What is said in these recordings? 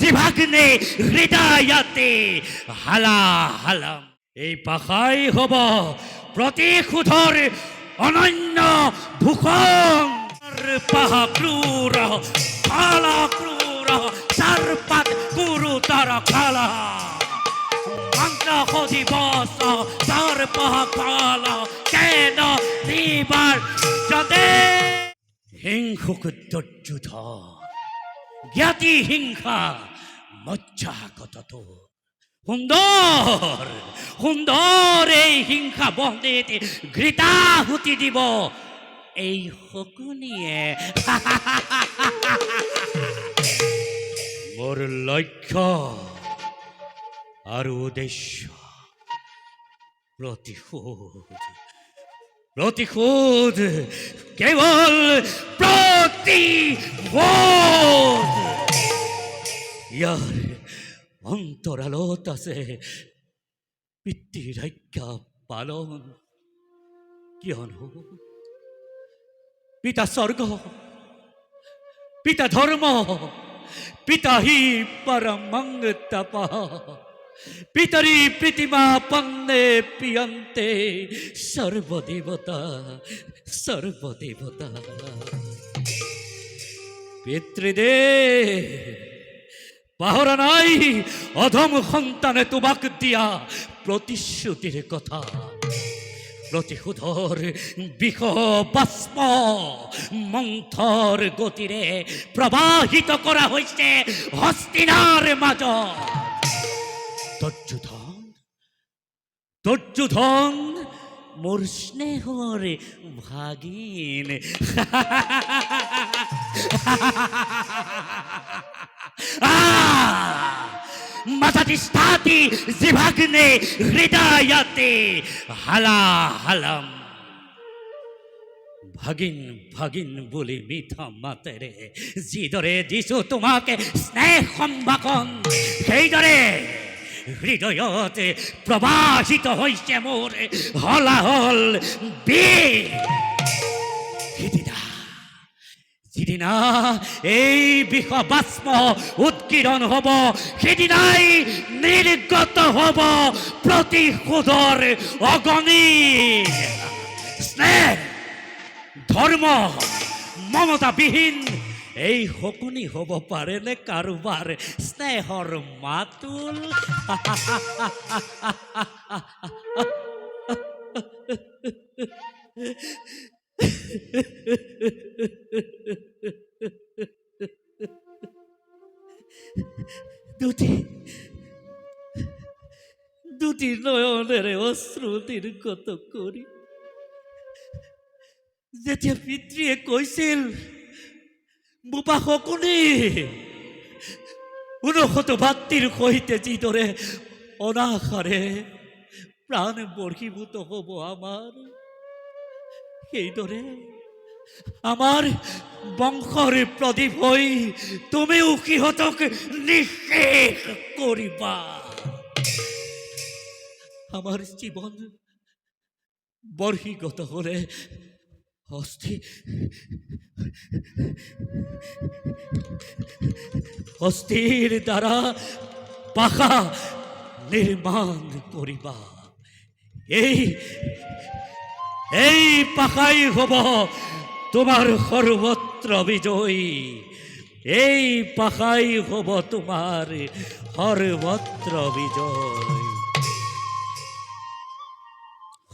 জিভাগ্নে হৃদয়তে হালা হালাম। এই পাখাই হব প্রতি ক্ষুধর অনন্য ভূখং পাহা ক্রূর কালা ক্রূর সর্পাত গুরু তর কালা। মন্ত্র দিবস সর্প কাল। কেন দিবার হিংসুক দুর্যুধন জ্ঞাতি হিংসা মজ্জাগত সুন্দর সুন্দর এই হিংসা বন্দেতে ঘৃতাহুতি দিব। এই শকুনিয়ে মোৰ লক্ষ্য আৰু উদ্দেশ্য প্ৰতিশোধ প্ৰতিশোধ কেৱল প্ৰতিশোধ ইয়াৰ অন্তৰালত আছে পিতৃৰ আজ্ঞা পালন। কিয়নো পিতা স্বৰ্গ পিতা ধৰ্ম পিতা হি পৰমং তপঃ। পিতরি প্রীতিমা পন্নে পিয়ন্তে সর্বদেবতা সর্বদেবতা। পিতৃদে, পাহরা নাই, অধম সন্তানে তোমাক দিয়া প্রতিশ্রুতির কথা। প্রতিশোধর বিষ বাষ্প মন্থৰ গতিৰে প্ৰবাহিত কৰা হৈছে হস্তিনাৰ মাজত দুৰ্যোধন দুৰ্যোধন মোৰ স্নেহৰ ভাগিন। স্থাতি জিভাগ্নে হৃদয়তে হালা হালাম। ভাগিন ভাগিন বুলি মিঠা মাতেৰে যিদৰে দিছো তোমাকে স্নেহ সম্ভাষণ সেইদৰে হৃদয়তে প্ৰবাহিত হৈছে মোৰ হলাহল বি সিদিনা যিদিনা এই বিষ বাষ্প উৎকীৰ্ণ হ'ব সেইদিনাই নিৰ্গত হ'ব প্ৰতিশোধৰ অগণি স্নেহ ধৰ্ম মমতাবিহীন এই শকুনি হ'ব পারে পাৰেনে কাৰোবাৰ স্নেহৰ মাতুল। দুটি দুটি নয়নের অশ্রু নির্গত করি। যেতিয়া পিতৃয়ে কৈছিল বোপা শকুনি! ঊনশত ভাতৃৰ সৈতে যিদৰে অনাশাৰে প্ৰাণ বৰ্ষীভূত হ'ব আমাৰ সেইদৰে আমাৰ বংশৰ প্ৰদীপ হৈ তুমিও সিহঁতক নিঃশেষ কৰিবা আমাৰ জীৱন বৰ্ষীগত হ'লে অস্থি অস্থিৰ দ্বাৰা পাখা নিৰ্মাণ কৰিবা এই এই পাখাই হ'ব তোমাৰ সৰ্বত্ৰ বিজয়ী। এই পাখাই হ'ব তোমাৰ সৰ্বত্ৰ বিজয়।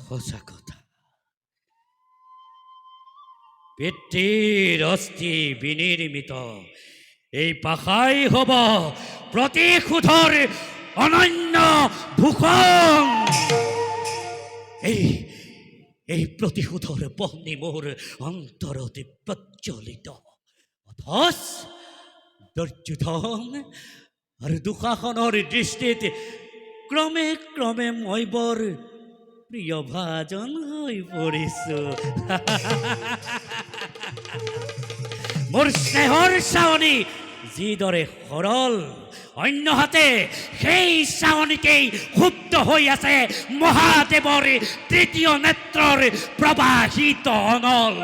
সঁচা কথা পিতৃৰ অস্থি বিনিৰ্মিত এই পাখাই হ'ব প্ৰতিশোধৰ অনন্য ভূষণ এই এই প্ৰতিশোধৰ বহ্নি মোৰ অন্তৰতে প্ৰজ্বলিত অথচ দুৰ্যোধন আৰু দুঃশাসনৰ দৃষ্টিত ক্ৰমে ক্ৰমে মই বৰ প্ৰিয় ভাজন হৈ পৰিছোঁ মোৰ স্নেহৰ চাৱনি যিদৰে সৰল অন্যহাতে সেই চাৱনিতেই সুপ্ত হৈ আছে মহাদেৱৰ তৃতীয় নেত্ৰৰ প্ৰবাহিত অনল।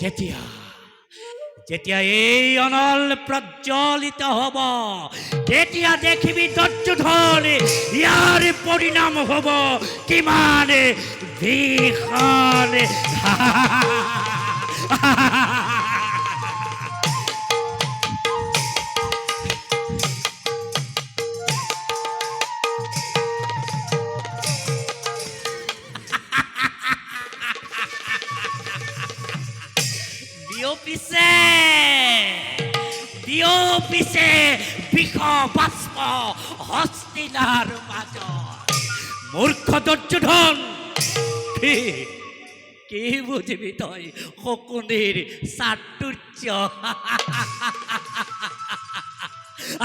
যেতিয়া যেতিয়া এই অনল প্ৰজ্বলিত হ'ব, তেতিয়া দেখিবি দুৰ্যোধন ইয়াৰ পৰিণাম হ'ব কিমান ভীষণ। বিষ বাষ্প কি বুজিবি তই শকুনিৰ চাতুৰ্য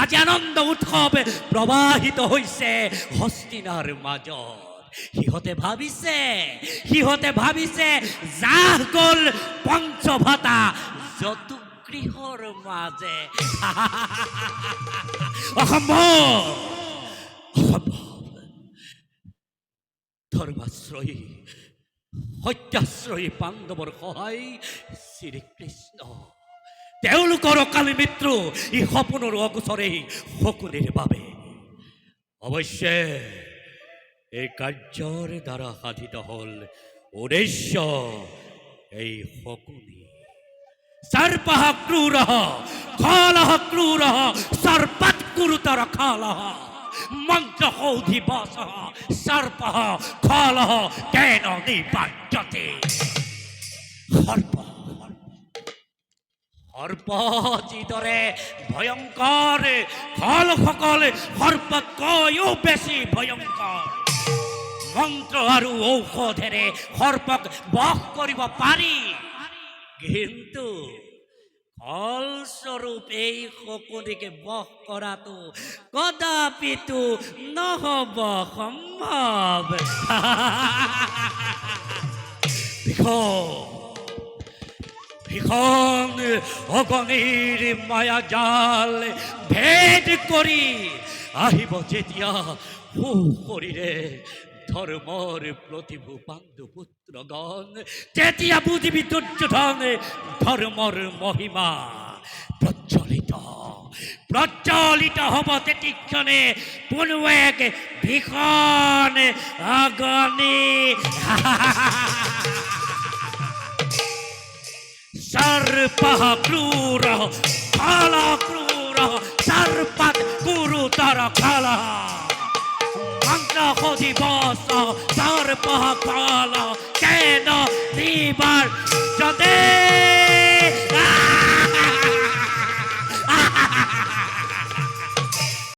আজি আনন্দ উৎসৱ প্ৰবাহিত হৈছে হস্তিনাৰ মাজত সিহঁতে ভাবিছে সিহঁতে ভাবিছে জাহ গ'ল পঞ্চভতা যতুগৃহৰ অসম্ভৱ অসম্ভৱ ধৰ্মাশ্ৰয়ী সত্যাশ্ৰয়ী পাণ্ডৱৰ সহায় শ্ৰীকৃষ্ণ তেওঁলোকৰ অকালী মৃত্যু ই সপোনৰ অগোচৰেই শকুনিৰ বাবে। অৱশ্যে এই কাৰ্যৰ দ্বাৰা সাধিত হ'ল উদ্দেশ্য এই শকুনি। সর্পः ক্রূরः খালः ক্রূরः সর্পাৎ গুরুতর খালः মন্ত্রকৌধিবাসः সর্পः খালः কেন নিপাজ্যতে সর্প সর্প যিদৰে সকল সৰ্পতকৈও বেছি ভয়ংকৰ মন্ত্ৰ আৰু ঔষধেৰে সৰ্পক বশ কৰিব পাৰি কিন্তু ফলস্বৰূপ এই শকুনিকে বশ কৰাটো কদাপিতো নহ'ব সম্ভৱ ভীষণ অগণিৰ মায়াজাল ভেদ কৰি আহিব যেতিয়া সু শৰীৰে ধর্মর প্রতিভু পাণ্ডপুত্রগণ তেতিয়া বুঝিবি দুর্যোধন ধর্মর মহিমা। প্রচলিত প্রচলিত হব তেটিক্ষণে কোনো এক ভীষণ আগনি সর্প ক্রূর ফল ক্রূর সর্পাত গুরুতর ফল। খোঁজি বস তার পাহাড় কেন দিবার যদি